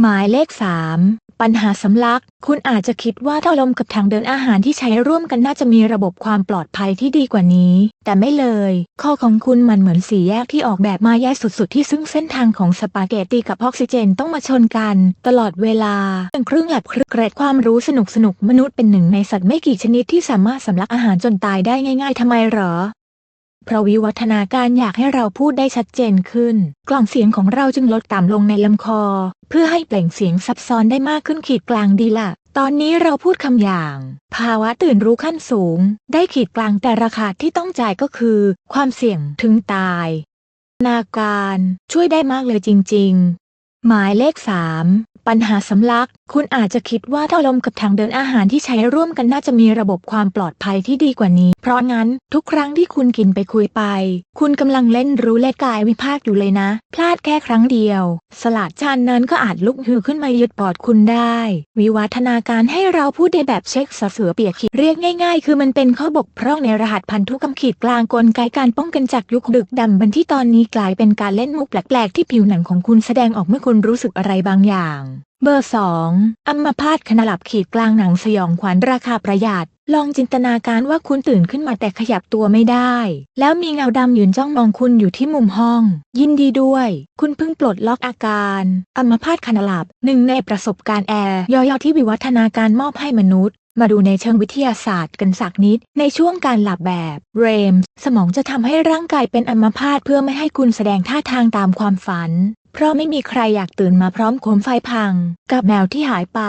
หมายเลข 3 ปัญหาสำลัก คุณอาจจะคิดว่าท่อลมกับทางเดินอาหารที่ใช้ร่วมกันน่าจะมีระบบความปลอดภัยที่ดีกว่านี้ แต่ไม่เลย ข้อของคุณมันเหมือนสี่แยกที่ออกแบบมาแยกสุดๆ ที่ซึ่งเส้นทางของสปาเกตตีกับออกซิเจนต้องมาชนกัน ตลอดเวลาเป็นครื่งแลบครึกเกรดความรู้สนุกสนุกมนุษย์เป็นหนึ่งในสัตว์ไม่กี่ชนิดที่สามารถสำลักอาหารจนตายได้ง่าย ๆทำไมหรอ เพราะวิวัฒนาการอยากให้เราพูดได้ชัดเจนขึ้น กล่องเสียงของเราจึงลดต่ำลงในลำคอ เพื่อให้เปล่งเสียงซับซ้อนได้มากขึ้นขีดกลางดีละตอนนี้เราพูดคำอย่าง ภาวะตื่นรู้ขั้นสูง ได้ขีดกลางแต่ราคาที่ต้องจ่ายก็คือ ความเสี่ยงถึงตาย นาการช่วยได้มากเลยจริง ๆ หมายเลข3 ปัญหาสำลัก คุณอาจจะคิดว่าท่อลมกับทางเดินอาหารที่ใช้ร่วมกันน่าจะมีระบบความปลอดภัยที่ดีกว่านี้ เพราะงั้นทุกครั้งที่คุณกินไปคุยไป คุณกำลังเล่นรู้เล่นกายวิพากษ์อยู่เลยนะ พลาดแค่ครั้งเดียว สลัดจานนั้นก็อาจลุกฮือขึ้นมายึดปอดคุณได้ วิวัฒนาการให้เราพูดได้แบบเช็คสเสือเปียกขีดเรียกง่าย ๆ คือมันเป็นข้อบกพร่องในรหัสพันธุกรรมขีดกลางกลไกการป้องกันจากยุคดึกดำบรรที่ตอนนี้กลายเป็นการเล่นมุกแปลกๆที่ผิวหนังของคุณแสดงออกเมื่อคุณรู้สึกอะไรบางอย่างเบอร์ 2. อัมพาตขณะหลับขีดกลางหนังสยองขวัญราคาประหยัด ลองจินตนาการว่าคุณตื่นขึ้นมาแต่ขยับตัวไม่ได้ แล้วมีเงาดำยืนจ้องมองคุณอยู่ที่มุมห้อง ยินดีด้วย คุณเพิ่งปลดล็อกอาการ อัมพาตขณะหลับหนึ่งในประสบการณ์แอร์ย่อยๆที่วิวัฒนาการมอบให้มนุษย์มาดูในเชิงวิทยาศาสตร์กันสักนิด ในช่วงการหลับแบบเรมสมองจะทำให้ร่างกายเป็นอัมพาตเพื่อไม่ให้คุณแสดงท่าทางตามความฝัน เพราะไม่มีใครอยากตื่นมาพร้อมโคมไฟพัง กับแมวที่หายไป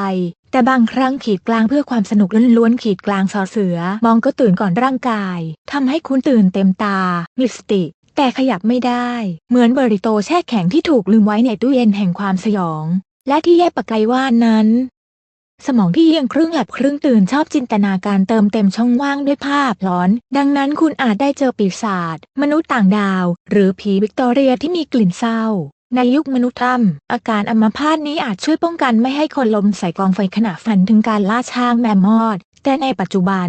แต่บางครั้งขีดกลางเพื่อความสนุกล้วนๆขีดกลางสอเสือ มองก็ตื่นก่อนร่างกายทำให้คุณตื่นเต็มตา มีสติ แต่ขยับไม่ได้ เหมือนเบริโตแช่แข็งที่ถูกลืมไว้ในตู้เย็นแห่งความสยอง และที่แย่ปะไกลว่านั้นสมองที่ยังครึ่งหลับครึ่งตื่นชอบจินตนาการเติมเต็มช่องว่างด้วยภาพหลอน ดังนั้นคุณอาจได้เจอปีศาจมนุษย์ต่างดาว หรือผีวิกตอเรียที่มีกลิ่นเศร้า ในยุคมนุษย์ถ้ำอาการอัมพาตนี้อาจช่วยป้องกันไม่ให้คนล้มใส่กองไฟขณะฝันถึงการล่าช้างแมมมอด แต่ในปัจจุบัน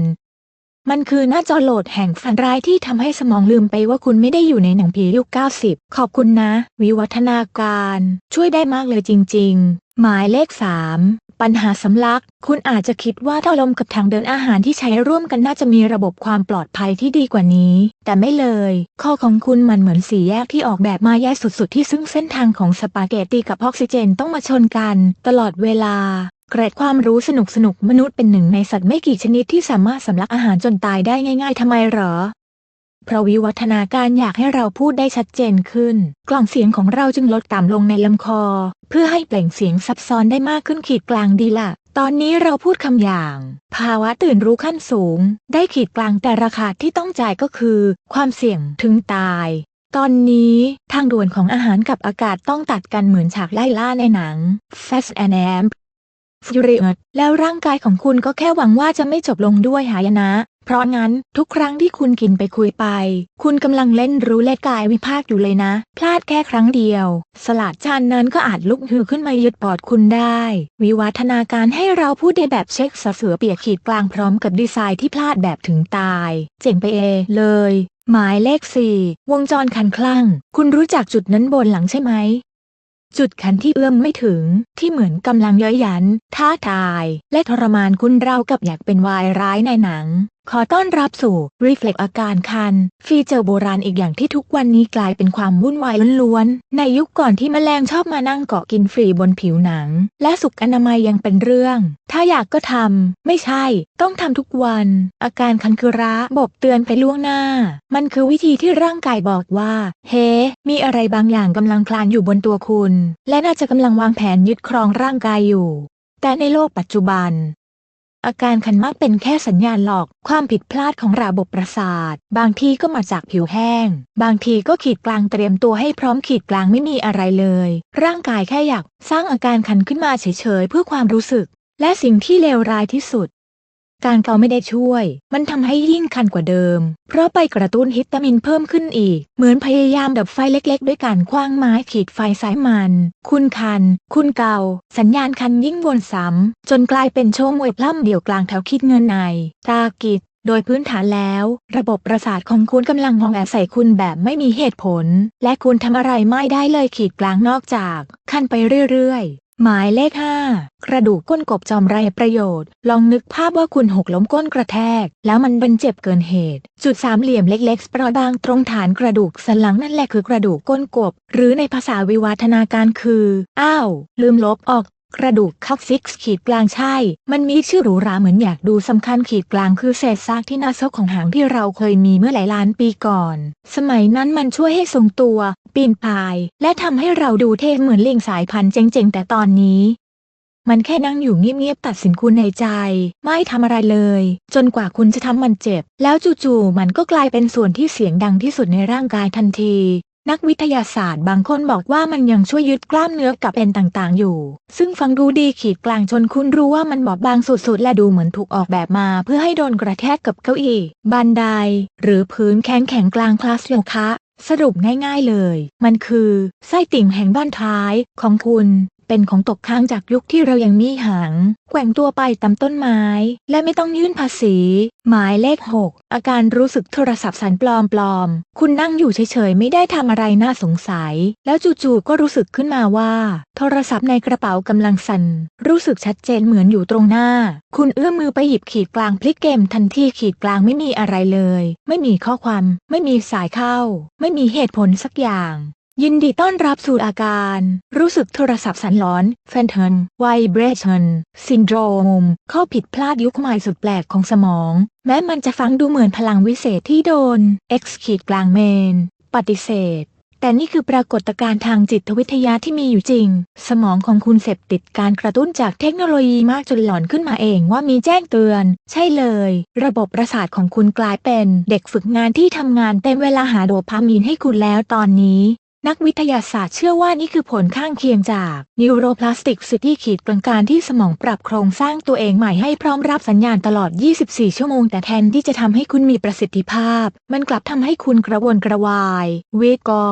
มันคือหน้าจอโหลดแห่งฝันร้ายที่ทำให้สมองลืมไปว่าคุณไม่ได้อยู่ในหนังผียุค 90 ขอบคุณนะ วิวัฒนาการ ช่วยได้มากเลยจริง ๆ หมายเลข 3 ปัญหาสำลัก คุณอาจจะคิดว่าท่อลมกับทางเดินอาหารที่ใช้ร่วมกันน่าจะมีระบบความปลอดภัยที่ดีกว่านี้ แต่ไม่เลย ข้อของคุณมันเหมือนสี่แยกที่ออกแบบมาแยกสุดๆ ที่ซึ่งเส้นทางของสปาเกตตีกับออกซิเจนต้องมาชนกัน ตลอดเวลาเกรดความรู้สนุกสนุกๆมนุษย์เป็นหนึ่งในสัตว์ไม่กี่ชนิดที่สามารถสำลักอาหารจนตายได้ง่ายๆทำไมเหรอ เพราะวิวัฒนาการอยากให้เราพูดได้ชัดเจนขึ้น กล่องเสียงของเราจึงลดต่ำลงในลำคอ เพื่อให้เปล่งเสียงซับซ้อนได้มากขึ้นขีดกลางดีละตอนนี้เราพูดคำอย่าง ภาวะตื่นรู้ขั้นสูง ได้ขีดกลางแต่ราคาที่ต้องจ่ายก็คือ ความเสี่ยงถึงตาย ตอนนี้ทางด่วนของอาหารกับอากาศต้องตัดกันเหมือนฉากไล่ล่าในหนัง Fast and Am Furious แล้วร่างกายของคุณก็แค่หวังว่าจะไม่จบลงด้วยหายนะ เพราะงั้นทุกครั้งที่คุณกินไปคุยไป คุณกำลังเล่นรู้เล่กายวิพากษ์อยู่เลยนะ พลาดแค่ครั้งเดียว สลัดจานนั้นก็อาจลุกฮือขึ้นมายึดปอดคุณได้ วิวัฒนาการให้เราพูดได้แบบเช็คสเสือเปียกขีดกลางพร้อมกับดีไซน์ที่พลาดแบบถึงตาย เจ๋งไปเอเลย หมายเลขสี่วงจรคันคลั่ง คุณรู้จักจุดนั้นบนหลังใช่ไหมจุดคันที่เอื้อมไม่ถึง ที่เหมือนกำลังย้ยหยัน ท้าทาย และทรมานคุณเรากับอยากเป็นวายร้ายในหนังขอต้อนรับสู่ Reflect อาการคัน ฟีเจอร์โบราณอีกอย่างที่ทุกวันนี้กลายเป็นความวุ่นวายล้วนๆ ในยุคก่อนที่แมลงชอบมานั่งเกาะกินฟรีบนผิวหนัง และสุขอนามัยยังเป็นเรื่อง ถ้าอยากก็ทำ ไม่ใช่ ต้องทำทุกวัน อาการคันคือระบบเตือนไปล่วงหน้า มันคือวิธีที่ร่างกายบอกว่า เฮ้มีอะไรบางอย่างกำลังคลานอยู่บนตัวคุณ และน่าจะกำลังวางแผนยึดครองร่างกายอยู่แต่ในโลกปัจจุบัน อาการคันมากเป็นแค่สัญญาณหลอกความผิดพลาดของระบบประสาท บางทีก็มาจากผิวแห้ง บางทีก็ขีดกลางเตรียมตัวให้พร้อมขีดกลางไม่มีอะไรเลย ร่างกายแค่อยากสร้างอาการคันขึ้นมาเฉยๆเพื่อความรู้สึก และสิ่งที่เลวร้ายที่สุด การเกาไม่ได้ช่วย มันทำให้ยิ่งคันกว่าเดิม เพราะไปกระตุ้นฮิตามินเพิ่มขึ้นอีก เหมือนพยายามดับไฟเล็กๆ ด้วยการคว้างไม้ขีดไฟสายมัน คุณคัน คุณเกา สัญญาณคันยิ่งวนซ้ำจนกลายเป็นโชว์มวยปล้ำเดี่ยวกลางแถวคิดเงินใน ตากิดโดยพื้นฐานแล้ว ระบบประสาทของคุณกำลังมองแอบใส่คุณแบบไม่มีเหตุผล และคุณทำอะไรไม่ได้เลยขีดกลางนอกจากคันไปเรื่อยหมายเลขห้ากระดูกก้นกบจอมไรประโยชน์ ลองนึกภาพว่าคุณหกล้มก้นกระแทก แล้วมันบันเจ็บเกินเหตุ จุดสามเหลี่ยมเล็กๆเปราะบางตรงฐานกระดูกสันหลังนั่นแหละคือกระดูกก้นกบ หรือในภาษาวิวัฒนาการคือ อ้าว ลืมลบออก กระดูกคักซิกขีดกลางใช่ มันมีชื่อหรูหราเหมือนอยากดูสำคัญขีดกลางคือเศษซากที่หนาซกของหางที่เราเคยมีเมื่อหลายล้านปีก่อน สมัยนั้นมันช่วยให้ทรงตัว ปีนป่าย และทำให้เราดูเท่เหมือนลิงสายพันธุ์เจ๋งๆ แต่ตอนนี้มันแค่นั่งอยู่เงียบๆตัดสินคุณในใจ ไม่ทำอะไรเลย จนกว่าคุณจะทำมันเจ็บ แล้วจู่ๆมันก็กลายเป็นส่วนที่เสียงดังที่สุดในร่างกายทันที นักวิทยาศาสตร์บางคนบอกว่ามันยังช่วยยึดกล้ามเนื้อกับเอ็นต่างๆ อยู่ ซึ่งฟังดูดีขีดกลางจนคุณรู้ว่ามันบอบบางสุดๆ และดูเหมือนถูกออกแบบมาเพื่อให้โดนกระแทกกับเก้าอี้ บันได หรือพื้นแข็งแข็งกลางคลาสโยคะ สรุปง่ายๆเลย มันคือ ไส้ติ่งแห่งบ้านท้ายของคุณ เป็นของตกค้างจากยุคที่เรายังมีหาง แกว่งตัวไปตามต้นไม้ และไม่ต้องยื่นภาษี หมายเลข 6 อาการรู้สึกโทรศัพท์สันปลอมๆคุณนั่งอยู่เฉยๆ ไม่ได้ทำอะไรน่าสงสัย แล้วจู่ๆก็รู้สึกขึ้นมาว่า โทรศัพท์ในกระเป๋ากำลังสั่น รู้สึกชัดเจนเหมือนอยู่ตรงหน้า คุณเอื้อมมือไปหยิบขีดกลางพลิกเกมทันทีขีดกลางไม่มีอะไรเลย ไม่มีข้อความ ไม่มีสายเข้า ไม่มีเหตุผลสักอย่าง ยินดีต้อนรับสู่อาการ รู้สึกโทรศัพท์สั่นร้อน Phantom Vibration Syndrome ข้อผิดพลาดยุคใหม่สุดแปลกของสมอง แม้มันจะฟังดูเหมือนพลังวิเศษที่โดน X ขีดกลางเมน ปฏิเสธ แต่นี่คือปรากฏการณ์ทางจิตวิทยาที่มีอยู่จริง สมองของคุณเสพติดการกระตุ้นจากเทคโนโลยีมากจนหลอนขึ้นมาเองว่ามีแจ้งเตือน ใช่เลย ระบบประสาทของคุณกลายเป็นเด็กฝึกงานที่ทำงานเต็มเวลาหาโดพามีนให้คุณแล้วตอนนี้ นักวิทยาศาสตร์เชื่อว่านี่คือผลข้างเคียงจาก Neuroplasticity ขีดกลางการที่สมองปรับโครงสร้างตัวเองใหม่ให้พร้อมรับสัญญาณตลอด 24 ชั่วโมง แต่แทนที่จะทำให้คุณมีประสิทธิภาพ มันกลับทำให้คุณกระวนกระวายเวทกอ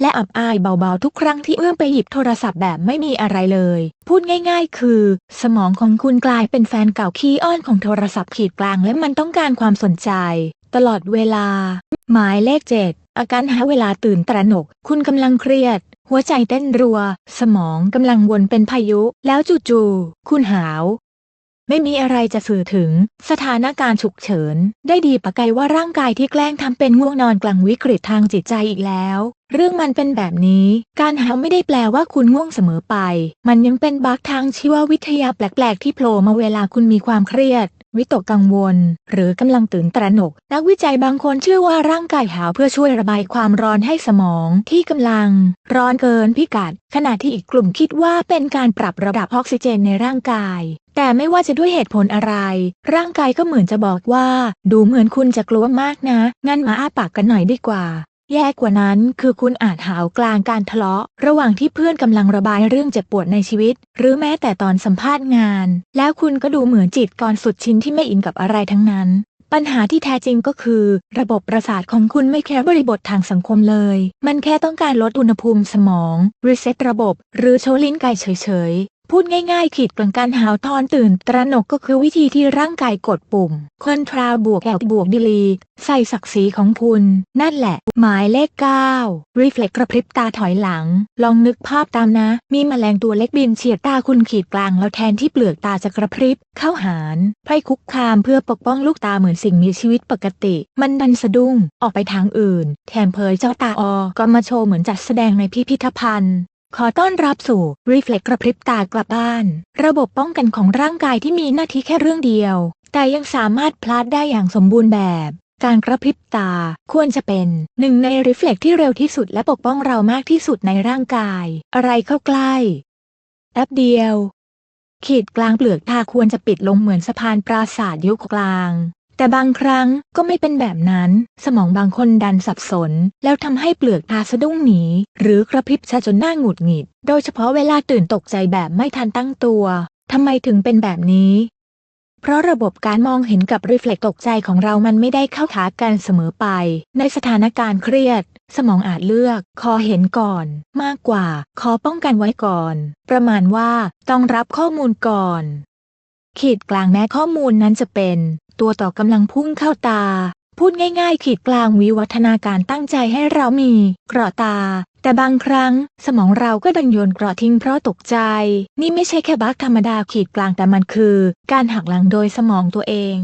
และอับอายเบาๆทุกครั้งที่เอื้อมไปหยิบโทรศัพท์แบบไม่มีอะไรเลย พูดง่าย ๆ คือ สมองของคุณกลายเป็นแฟนเก่าขี้อ้อนของโทรศัพท์ขีดกลาง และมันต้องการความสนใจ ตลอดเวลา หมายเลขเจ็ด อาการหาเวลาตื่นตระหนก คุณกำลังเครียด หัวใจเต้นรัว สมองกำลังวนเป็นพายุ แล้วจู่ๆ คุณหาว ไม่มีอะไรจะสื่อถึง สถานการณ์ฉุกเฉิน ได้ดีปะไกลว่าร่างกายที่แกล้งทำเป็นง่วงนอนกลางวิกฤตทางจิตใจอีกแล้ว เรื่องมันเป็นแบบนี้ การหาวไม่ได้แปลว่าคุณง่วงเสมอไป มันยังเป็นบั๊กทางชีววิทยาแปลกๆ ที่โผล่มาเวลาคุณมีความเครียด วิตกกังวล หรือกำลังตื่นตระหนก นักวิจัยบางคนเชื่อว่าร่างกายหาวเพื่อช่วยระบายความร้อนให้สมองที่กำลัง ร้อนเกินพิกัด ขณะที่อีกกลุ่มคิดว่าเป็นการปรับระดับออกซิเจนในร่างกาย แต่ไม่ว่าจะด้วยเหตุผลอะไร ร่างกายก็เหมือนจะบอกว่า ดูเหมือนคุณจะกลัวมากนะ งั้นมาอ้าปากกันหน่อยดีกว่า แย่กว่านั้นคือคุณอาจหาวกลางการทะเลาะ ระหว่างที่เพื่อนกำลังระบายเรื่องเจ็บปวดในชีวิต หรือแม้แต่ตอนสัมภาษณ์งาน แล้วคุณก็ดูเหมือนจิตกรสุดชิ้นที่ไม่อินกับอะไรทั้งนั้น ปัญหาที่แท้จริงก็คือ ระบบประสาทของคุณไม่แคร์บริบททางสังคมเลย มันแค่ต้องการลดอุณหภูมิสมองรีเซ็ตระบบ หรือโชว์ลิ้นไก่เฉย พูดง่ายๆ ขีดกลางการหาวตอนตื่นตระหนกก็คือวิธีที่ร่างกายกดปุ่มคอนทราบวกแอลบวกดีลี ใส่ศักดิ์ศรีของคุณ นั่นแหละ หมายเลข 9 รีเฟล็กกระพริบตาถอยหลัง ลองนึกภาพตามนะ มีแมลงตัวเล็กบินเฉียดตาคุณขีดกลางแล้วแทนที่เปลือกตาจะกระพริบ เข้าหารไพร่คุกคามเพื่อปกป้องลูกตาเหมือนสิ่งมีชีวิตปกติ มันดันสะดุ้งออกไปทางอื่น แถมเผยเจ้าตาออก็มาโชว์เหมือนจัดแสดงในพิพิธภัณฑ์ ขอต้อนรับสู่ Reflect กระพริบตากลับบ้าน ระบบป้องกันของร่างกายที่มีหน้าที่แค่เรื่องเดียว แต่ยังสามารถพลาดได้อย่างสมบูรณ์แบบ การกระพริบตาควรจะเป็นหนึ่งใน Reflect ที่เร็วที่สุดและปกป้องเรามากที่สุดในร่างกาย อะไรเข้าใกล้แป๊บเดียว ขีดกลางเปลือกตาควรจะปิดลงเหมือนสะพานปราสาทยุคกลาง แต่บางครั้งก็ไม่เป็นแบบนั้น สมองบางคนดันสับสน แล้วทำให้เปลือกตาสะดุ้งหนี หรือกระพริบชาจนหน้าหงุดหงิด โดยเฉพาะเวลาตื่นตกใจแบบไม่ทันตั้งตัว ทำไมถึงเป็นแบบนี้ เพราะระบบการมองเห็นกับรีเฟล็กตกใจของเรามันไม่ได้เข้าขากันเสมอไป ในสถานการณ์เครียด สมองอาจเลือก คอเห็นก่อน มากกว่าขอป้องกันไว้ก่อน ประมาณว่าต้องรับข้อมูลก่อนขีดกลางแม้ข้อมูลนั้นจะเป็น ตัวต่อกำลังพุ่งเข้าตา พูดง่ายๆ ขีดกลางวิวัฒนาการตั้งใจให้เรามีเกราะตา แต่บางครั้งสมองเราก็ดันโยนเกราะทิ้งเพราะตกใจ นี่ไม่ใช่แค่บั๊กธรรมดาขีดกลางแต่มันคือ การหักหลังโดยสมองตัวเอง